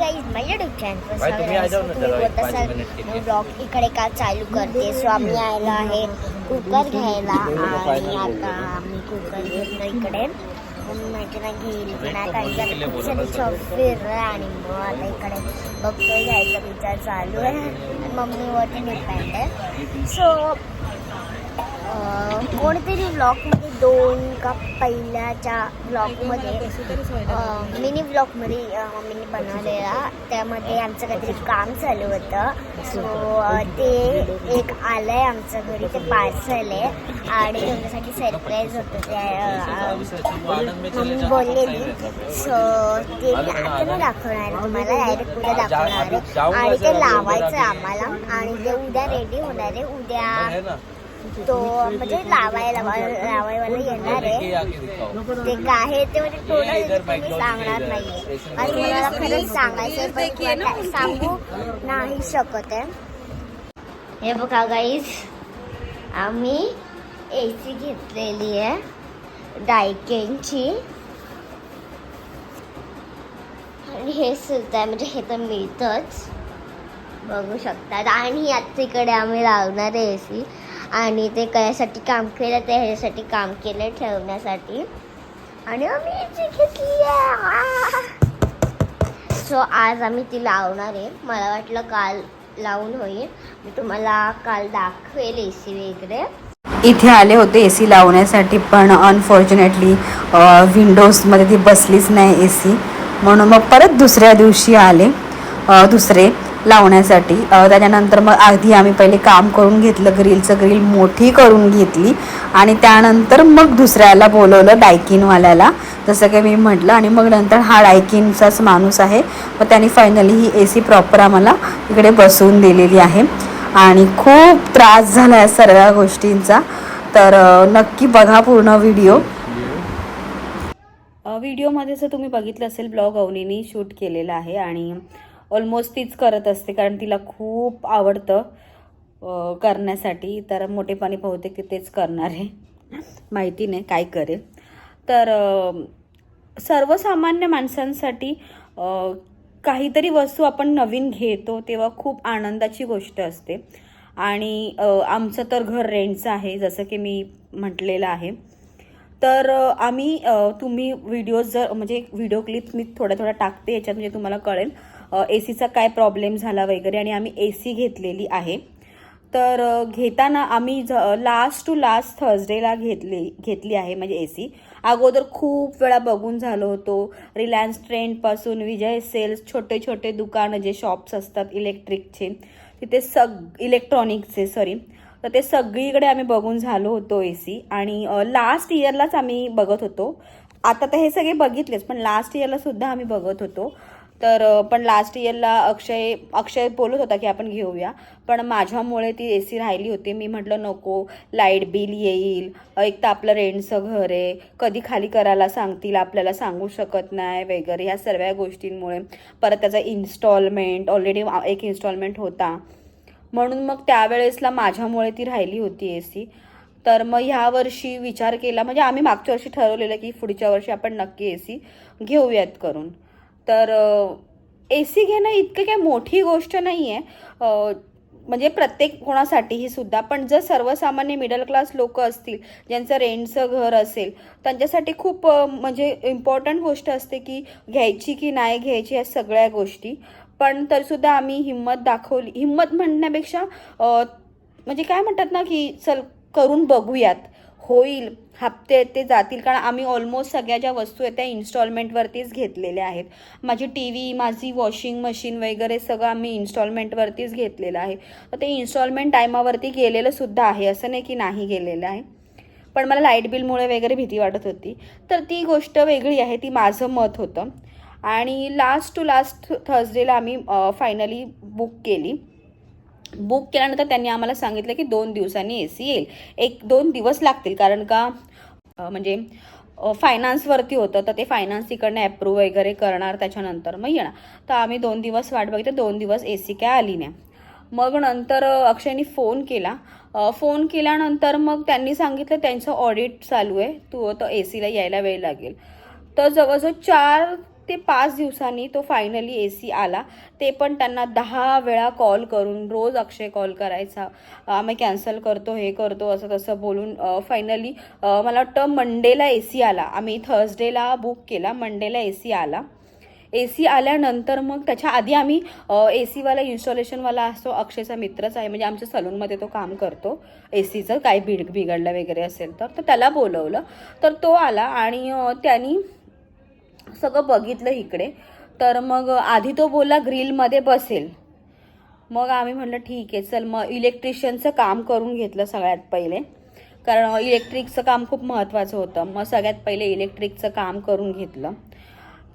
Guys पाच असाल minute के लिए. ब्लॉग इकडे का चालू करते सो आम्ही आलो आहे कुकर घ्यायला आणि आता आम्ही कुकर घेतलं इकडे मम्मी माहिती ना घेईल की नाही कारण की आता खूप सारे शॉप फिरलं आणि मग आता इकडे बघतोय घ्यायचा विचार चालू आहे मम्मीवरती डिपेंड आहे सो कोणतरी ब्लॉगमध्ये दोन का पहिल्याच्या ब्लॉगमध्ये मिनी ब्लॉगमध्ये मम्मीने बनवलेला. त्यामध्ये आमचं काहीतरी काम चालू होतं. सो ते एक आलं आहे आमच्या घरी ते पार्सल आहे. आणि तुमच्यासाठी सरप्राईज होतं ते मम्मी बोललेली. सो ते मी आता नाही दाखवणार आहे तुम्हाला डायरेक्ट उद्या दाखवणार आहे. आणि ते लावायचं आहे आम्हाला. आणि ते उद्या रेडी होणार आहे. उद्या तो म्हणजे लावायला लावायला येणार आहे. ते काय आहे ते म्हणजे टोटल मी सांगणार नाहीये. आणि मला खरंच सांगायचं पण सांगू नाही शकत आहे. हे बघा गाईज आम्ही ए सी घेतलेली आहे. डायकेनची आणि हे सुद्धा आहे म्हणजे हे तर मिळतंच. बघू शकतात. आणि आता इकडे आम्ही लावणार आहे ए सी आणि ते कशासाठी काम केलं ते ह्याच्यासाठी काम केलं ठेवण्यासाठी. आणि आम्ही AC घेतली सो आज आम्ही ती लावणार आहे. मला वाटलं काल लावून होईल. मी तुम्हाला काल दाखवेल ए सी वगैरे इथे आले होते ए सी लावण्यासाठी पण अनफॉर्च्युनेटली विंडोजमध्ये ती बसलीच नाही ए सी म्हणून मग परत दुसऱ्या दिवशी आले. दुसरे. लावण्यासाठी. त्याच्यानंतर मग आधी आम्ही पहिले काम करून घेतलं ग्रिलचं ग्रिल मोठी करून घेतली. आणि त्यानंतर मग दुसऱ्याला बोलवलं डायकिनवाल्याला. जसं की मी म्हटलं आणि मग नंतर हा डायकिनचाच माणूस आहे. मग त्यांनी फायनली ही ए सी प्रॉपर आम्हाला इकडे बसवून दिलेली आहे. आणि खूप त्रास झाला या सर्व गोष्टींचा. तर नक्की बघा पूर्ण व्हिडिओ. व्हिडिओमध्ये जर तुम्ही बघितलं असेल ब्लॉग अवनीने शूट केलेला आहे. आणि ऑलमोस्ट तीच करत असते कारण तिला खूप आवडतं करण्यासाठी. तर मोठेपणी बहुतेक की तेच करणार आहे. माहिती नाही काय करेल. तर सर्वसामान्य माणसांसाठी काहीतरी वस्तू आपण नवीन घेतो तेव्हा खूप आनंदाची गोष्ट असते. आणि आमचं तर घर रेंटचं आहे जसं की मी म्हटलेलं आहे. तर आम्ही तुम्ही व्हिडिओज जर म्हणजे व्हिडिओ क्लिप मी थोड्या थोड्या टाकते याच्यात म्हणजे तुम्हाला कळेल. ए सीचा काय प्रॉब्लेम झाला वगैरे आणि आम्ही ए सी घेतलेली आहे. तर घेताना आम्ही झ लास्ट टू लास्ट थर्सडेला घेतली घेतली आहे म्हणजे ए सी अगोदर खूप वेळा बघून झालो होतो. रिलायन्स ट्रेंडपासून विजय सेल्स छोटे छोटे दुकानं जे शॉप्स असतात इलेक्ट्रिकचे तिथे सग इलेक्ट्रॉनिक्सचे सॉरी तर ते सगळीकडे आम्ही बघून झालो होतो ए सी आणि लास्ट इयरलाच आम्ही बघत होतो. आता तर हे सगळे बघितलेच पण लास्ट इयरला सुद्धा आम्ही बघत होतो. तर पण लास्ट इयरला अक्षय अक्षय बोलत होता की आपण घेऊया. पण माझ्यामुळे ती ए सी राहिली होती. मी म्हटलं नको लाइट बिल येईल. एक तर आपलं रेंटचं घर आहे. कधी खाली करायला सांगतील आपल्याला सांगू शकत नाही वगैरे ह्या सर्व गोष्टींमुळे. परत त्याचा इन्स्टॉलमेंट ऑलरेडी एक इन्स्टॉलमेंट होता. म्हणून मग त्यावेळेसला माझ्यामुळे ती राहिली होती ए सी. तर मग ह्या वर्षी विचार केला. म्हणजे आम्ही मागच्या वर्षी ठरवलेलं की पुढच्या वर्षी आपण नक्की ए सी घेऊयात करून. तर ए सी घेणं इतकं काही मोठी गोष्ट नाही आहे म्हणजे प्रत्येक कोणासाठीही सुद्धा. पण जर सर्वसामान्य मिडल क्लास लोक असतील ज्यांचं रेंटचं घर असेल त्यांच्यासाठी खूप म्हणजे इम्पॉर्टंट गोष्ट असते की घ्यायची की नाही घ्यायची या सगळ्या गोष्टी. पण तरीसुद्धा आम्ही हिंमत दाखवली हिंमत म्हणण्यापेक्षा म्हणजे काय म्हणतात ना की चल करून बघूयात. होईल हप्ते ते जातील. कारण आम्ही ऑलमोस्ट सगळ्या ज्या वस्तू आहेत त्या इन्स्टॉलमेंटवरतीच घेतलेल्या आहेत. माझी टी व्ही माझी वॉशिंग मशीन वगैरे सगळं आम्ही इन्स्टॉलमेंटवरतीच घेतलेलं आहे. तर ते इन्स्टॉलमेंट टायमावरती गेलेलं सुद्धा आहे असं नाही की नाही गेलेलं आहे. पण मला लाइट बिलमुळे वगैरे भीती वाटत होती. तर ती गोष्ट वेगळी आहे ती माझं मत होतं. आणि लास्ट टू लास्ट थर्सडेला आम्ही फायनली बुक केली. बुक केल्यानंतर त्यांनी आम्हाला सांगितलं की दोन दिवसांनी ए सी येईल. एक दोन दिवस लागतील कारण का म्हणजे फायनान्सवरती होतं तर ते फायनान्स तिकडनं ॲप्रूव्ह वगैरे करणार त्याच्यानंतर मग येणार. तर आम्ही दोन दिवस वाट बघितलं दोन दिवस ए सी काय आली नाही. मग नंतर अक्षयने अक्षयनी फोन केला. फोन केल्यानंतर मग त्यांनी सांगितलं त्यांचं ऑडिट चालू आहे. तू तो ए सीला यायला वेळ लागेल. तर जवळजवळ चार ते पाच दिवसांनी तो फायनली ए सी आला. ते पण त्यांना दहा वेळा कॉल करून रोज अक्षय कॉल करायचा. आम्ही कॅन्सल करतो हे करतो असं तसं बोलून फायनली मला वाटतं मंडेला ए सी आला. आम्ही थर्सडेला बुक केला मंडेला ए सी आला. ए सी आल्यानंतर मग त्याच्या आधी आम्ही ए सीवाला इन्स्टॉलेशनवाला असतो अक्षयचा मित्रच आहे म्हणजे आमच्या सलूनमध्ये तो काम करतो. ए सीचं काय बिड बिघडलं वगैरे असेल तर तर त्याला बोलवलं. तर तो आला आणि त्यांनी सगळं बघितलं इकडे. तर मग आधी तो बोलला ग्रिलमध्ये बसेल. मग आम्ही म्हटलं ठीक आहे चल. मग इलेक्ट्रिशियनचं काम करून घेतलं सगळ्यात पहिले. कारण इलेक्ट्रिकचं काम खूप महत्त्वाचं होतं. मग सगळ्यात पहिले इलेक्ट्रिकचं काम करून घेतलं.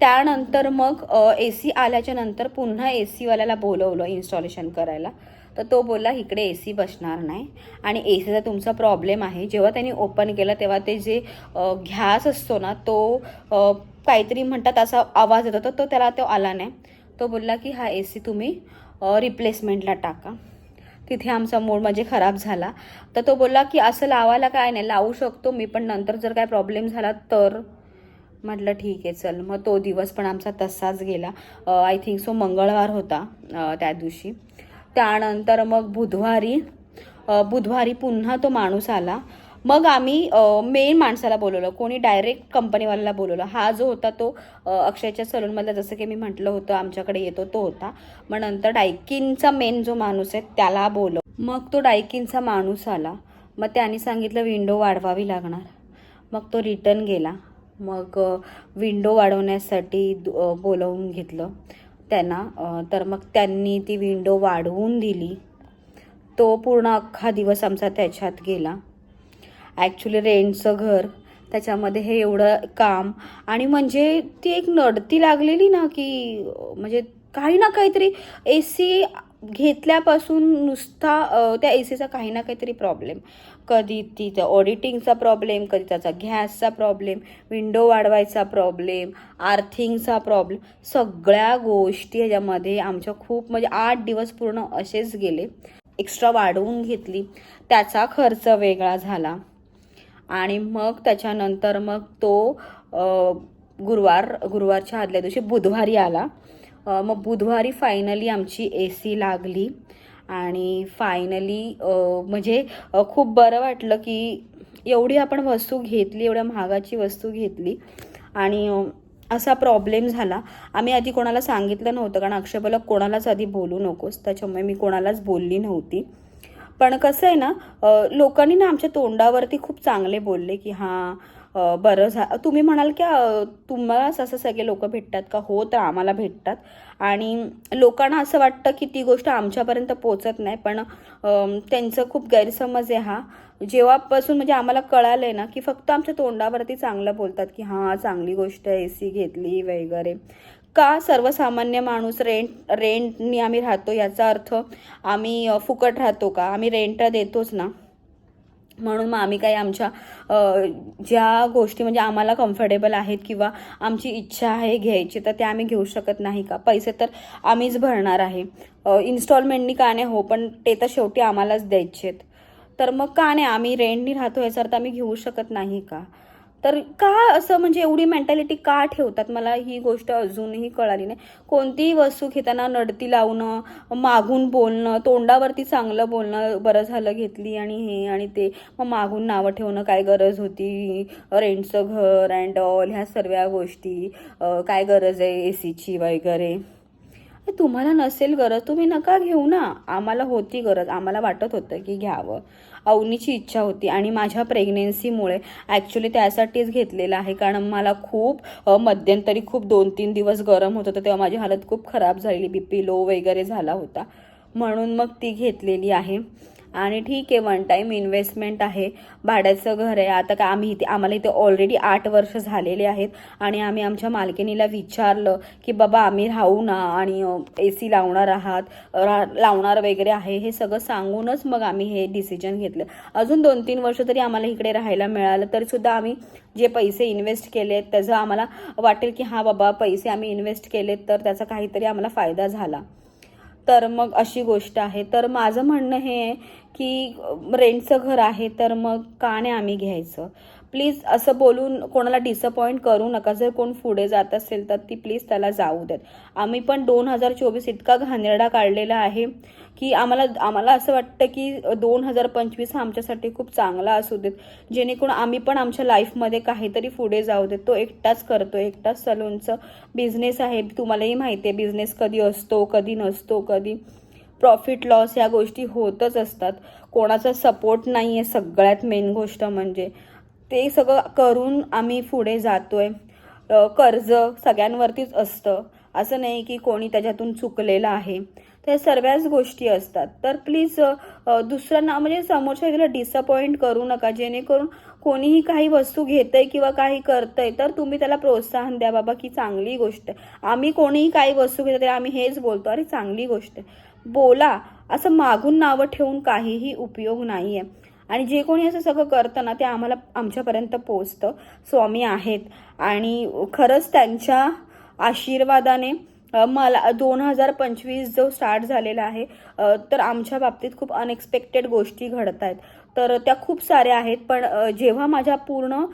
त्यानंतर मग ए सी आल्याच्यानंतर पुन्हा ए सीवाल्याला बोलवलं इन्स्टॉलेशन करायला. तर तो बोलला इकडे ए सी बसणार नाही. आणि ए सीचा तुमचा प्रॉब्लेम आहे. जेव्हा त्यांनी ओपन केलं तेव्हा ते जे घ्यास असतो ना तो काहीतरी म्हणतात असा आवाज येतो तर तो त्याला तो आला नाही. तो बोलला की हा ए सी तुम्ही रिप्लेसमेंटला टाका. तिथे आमचा मूड म्हणजे खराब झाला. तर तो बोलला की असं लावायला काय नाही लावू शकतो मी पण नंतर जर काय प्रॉब्लेम झाला तर. म्हटलं ठीक आहे चल. मग तो दिवस पण आमचा तसाच गेला. आय थिंक सो मंगळवार होता त्या दिवशी. त्यानंतर मग बुधवारी बुधवारी पुन्हा तो माणूस आला. मग आम्ही मेन माणसाला बोलवलं कोणी डायरेक्ट कंपनीवाल्याला बोलवलं. हा जो होता तो अक्षयच्या सलूनमधला जसं की मी म्हटलं होतं आमच्याकडे येतो तो होता. मग नंतर डायकिनचा मेन जो माणूस आहे त्याला बोलव. मग तो डायकिनचा माणूस आला. मग त्याने सांगितलं विंडो वाढवावी लागणार. मग तो रिटर्न गेला. मग विंडो वाढवण्यासाठी दु- बोलवून घेतलं त्यांना. तर मग त्यांनी ती विंडो वाढवून दिली. तो पूर्ण अख्खा दिवस आमचा त्याच्यात गेला. ॲक्च्युली रेंटचं घर त्याच्यामध्ये हे एवढं काम. आणि म्हणजे ती एक नडती लागलेली ना की म्हणजे काही ना काहीतरी ए सी घेतल्यापासून नुसता त्या ए सीचा काही ना काहीतरी प्रॉब्लेम कधी तिथं ऑडिटिंगचा प्रॉब्लेम कधी त्याचा गॅसचा प्रॉब्लेम विंडो वाढवायचा प्रॉब्लेम आर्थिंगचा प्रॉब्लेम सगळ्या गोष्टी ह्याच्यामध्ये आमच्या खूप म्हणजे आठ दिवस पूर्ण असेच गेले. एक्स्ट्रा वाढवून घेतली. त्याचा खर्च वेगळा झाला. आणि मग त्याच्यानंतर मग तो गुरुवार गुरुवारच्या आदल्या दिवशी बुधवारी आला. मग बुधवारी फायनली आमची ए सी लागली. आणि फायनली म्हणजे खूप बरं वाटलं की एवढी आपण वस्तू घेतली एवढ्या महागाची वस्तू घेतली. आणि असा प्रॉब्लेम झाला. आम्ही आधी कोणाला सांगितलं नव्हतं कारण अक्षय कोणालाच आधी बोलू नकोस. त्याच्यामुळे मी कोणालाच बोलली नव्हती. पण कसं आहे ना लोकांनी ना आमच्या तोंडावरती खूप चांगले बोलले की हां बरं झा तुम्ही म्हणाल की तुम्हालाच असं सगळे लोक भेटतात का? हो तर आम्हाला भेटतात. आणि लोकांना असं वाटतं की ती गोष्ट आमच्यापर्यंत पोचत नाही. पण त्यांचं खूप गैरसमज आहे हा. जेव्हापासून म्हणजे आम्हाला कळालं आहे ना की फक्त आमच्या तोंडावरती चांगलं बोलतात की हां चांगली गोष्ट आहे ए सी घेतली वगैरे. का सर्वसामान्य माणूस रेंट रेंटनी आम्ही राहतो याचा अर्थ आम्ही फुकट राहतो का? आम्ही रेंट देतोच ना. म्हणून मग आम्ही काही आमच्या ज्या गोष्टी म्हणजे आम्हाला कम्फर्टेबल आहेत किंवा आमची इच्छा आहे घ्यायची तर त्या आम्ही घेऊ शकत नाही का? पैसे तर आम्हीच भरणार आहे. इन्स्टॉलमेंटनी का नाही हो पण ते तर शेवटी आम्हालाच द्यायचे आहेत तर मग का नाही आम्ही रेंटनी राहतो याचा अर्थ आम्ही घेऊ शकत नाही का? तर का असं म्हणजे एवढी मेंटॅलिटी का ठेवतात? मला ही गोष्ट अजूनही कळाली नाही. कोणतीही वस्तू घेताना नडती लावणं मागून बोलणं तोंडावरती चांगलं बोलणं बरं झालं घेतली आणि हे आणि ते. मग मागून नावं ठेवणं काय गरज होती? रेंटचं घर अँड ऑल ह्या सर्व गोष्टी. काय गरज आहे ए सीची वगैरे? तुम्हाला नसेल गरज. तुम्ही नका घेऊ ना. आम्हाला होती गरज. आम्हाला वाटत होतं की घ्यावं. अवनीची इच्छा होती आणि माझ्या प्रेग्नेन्सीमुळे ॲक्च्युली त्यासाठीच घेतलेलं आहे. कारण मला खूप मध्यंतरी खूप दोन तीन दिवस गरम होत होतं. तेव्हा माझी हालत खूप खराब झालेली. बी पी लो वगैरे झाला होता. म्हणून मग ती घेतलेली आहे. आणि ठीक आहे वन टाईम इन्व्हेस्टमेंट आहे. भाड्याचं घर आहे. आता का आम्ही इथे आम्हाला इथे ऑलरेडी आठ वर्ष झालेले आहेत. आणि आम्ही आमच्या मालकिनीला विचारलं की बाबा आम्ही राहू ना आणि ए सी लावणार आहात रा लावणार वगैरे आहे. हे सगळं सांगूनच मग आम्ही हे डिसिजन घेतलं. अजून दोन तीन वर्ष तरी आम्हाला इकडे राहायला मिळालं. तरीसुद्धा आम्ही जे पैसे इन्व्हेस्ट केले त्याचं आम्हाला वाटेल की हां बाबा पैसे आम्ही इन्व्हेस्ट केलेत तर त्याचा काहीतरी आम्हाला फायदा झाला. तर मग अशी गोष्ट आहे. तर माझं म्हणणं हे आहे की रेंटचं घर आहे तर मग का नाही आम्ही घ्यायचं. प्लीज असं बोलून कोणाला डिसअपॉइंट करू नका. जर कोण पुढे जात असेल तर ती प्लीज त्याला जाऊ देत. आम्ही पण दोन हजार चोवीस इतका घाणेरडा काढलेला आहे की आम्हाला आम्हाला असं वाटतं की दोन हजार पंचवीस हा आमच्यासाठी खूप चांगला असू देत. जेणेकरून आम्ही पण आमच्या लाईफमध्ये काहीतरी पुढे जाऊ देत. तो एकटाच करतो एकटाच सलूनचं बिझनेस आहे. तुम्हालाही माहिती आहे बिझनेस कधी असतो कधी नसतो कधी प्रॉफिट लॉस या गोष्टी होतच असतात. कोणाचा सपोर्ट नाही आहे सगळ्यात मेन गोष्ट म्हणजे. ते सगळं करून आम्ही पुढे जातो आहे कर्ज सगळ्यांवरतीच असतं. असं नाही की कोणी त्याच्यातून चुकलेलं आहे. त्या सर्वच गोष्टी असतात. तर प्लीज दुसऱ्यांना म्हणजे समोरच्या व्यक्तीला डिसअपॉइंट करू नका. जेणेकरून कोणीही काही वस्तू घेतंय किंवा काही करतंय तर तुम्ही त्याला प्रोत्साहन द्या बाबा की चांगली गोष्ट आहे. आम्ही कोणीही काही वस्तू घेतो तरी आम्ही हेच बोलतो. अरे चांगली गोष्ट आहे. बोला असं मागून नावं ठेवून काहीही उपयोग नाही आहे आणि जे कोणी असं सगळं करतं ना ते आम्हाला आमच्यापर्यंत पोचतं स्वामी आहेत. आणि खरंच त्यांच्या आशीर्वादाने मला दोन हजार पंचवीस जो स्टार्ट झालेला आहे तर आमच्या बाबतीत खूप अनएक्सपेक्टेड गोष्टी घडत आहेत. तर त्या खूप साऱ्या आहेत पण जेव्हा माझ्या पूर्ण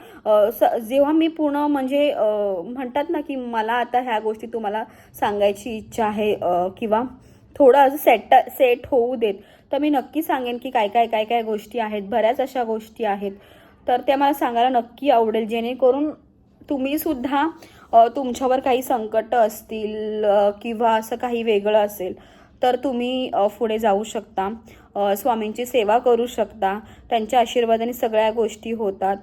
स जेव्हा मी पूर्ण म्हणजे म्हणतात ना की मला आता ह्या गोष्टी तुम्हाला सांगायची इच्छा आहे किंवा थोडं असं सेट सेट होऊ देत. तर मी नक्की सांगेन की काय काय काय काय गोष्टी आहेत. बऱ्याच अशा गोष्टी आहेत. तर त्या मला सांगायला नक्की आवडेल. जेणेकरून तुम्हीसुद्धा तुमच्यावर काही संकट असतील किंवा असं काही वेगळं असेल तर तुम्ही पुढे जाऊ शकता. स्वामींची सेवा करू शकता. त्यांच्या आशीर्वादाने सगळ्या गोष्टी होतात.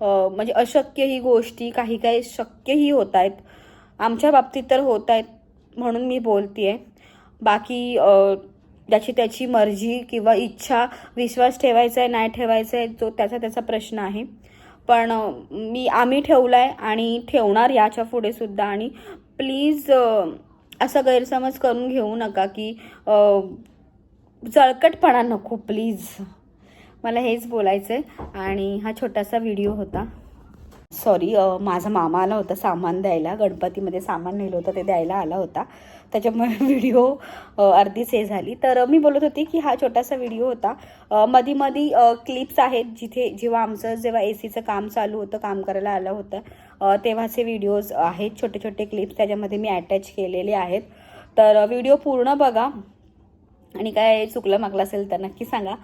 म्हणजे अशक्य ही गोष्टी काही काही शक्यही होत आहेत. आमच्या बाबतीत तर होत आहेत म्हणून मी बोलते आहे बाकी ज्याची त्याची मर्जी किंवा इच्छा विश्वास ठेवायचा आहे नाही ठेवायचा आहे जो त्याचा त्याचा प्रश्न आहे. पण मी आम्ही ठेवला आहे आणि ठेवणार याच्यापुढे सुद्धा आणि प्लीज असा गैरसमज करून घेऊ नका की जळकटपणा नको प्लीज. मला हेच बोलायचं आहे आणि हा छोटासा व्हिडिओ होता. सॉरी माझा मामा आला होता सामान द्यायला गणपतीमध्ये सामान नेलं होतं ते द्यायला आला होता. त्याच्यामुळे व्हिडिओ अर्धीच हे झाली. तर मी बोलत होती की हा छोटासा व्हिडिओ होता. मधी मधी क्लिप्स आहेत जिथे जेव्हा आमचं जेव्हा ए सीचं काम चालू होतं काम करायला आलं होतं तेव्हाचे व्हिडिओज आहेत छोटे छोटे क्लिप्स त्याच्यामध्ये मी अटॅच केलेले आहेत. तर व्हिडिओ पूर्ण बघा. आणि काय चुकलं मागलं असेल तर नक्की सांगा.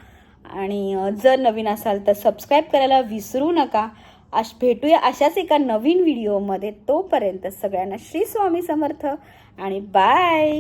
आणि जर नवीन असाल तर सबस्क्राईब करायला विसरू नका. अश भेटूया अशाच एका नवीन व्हिडिओमध्ये तोपर्यंत सगळ्यांना श्री स्वामी समर्थ. आणि बाय.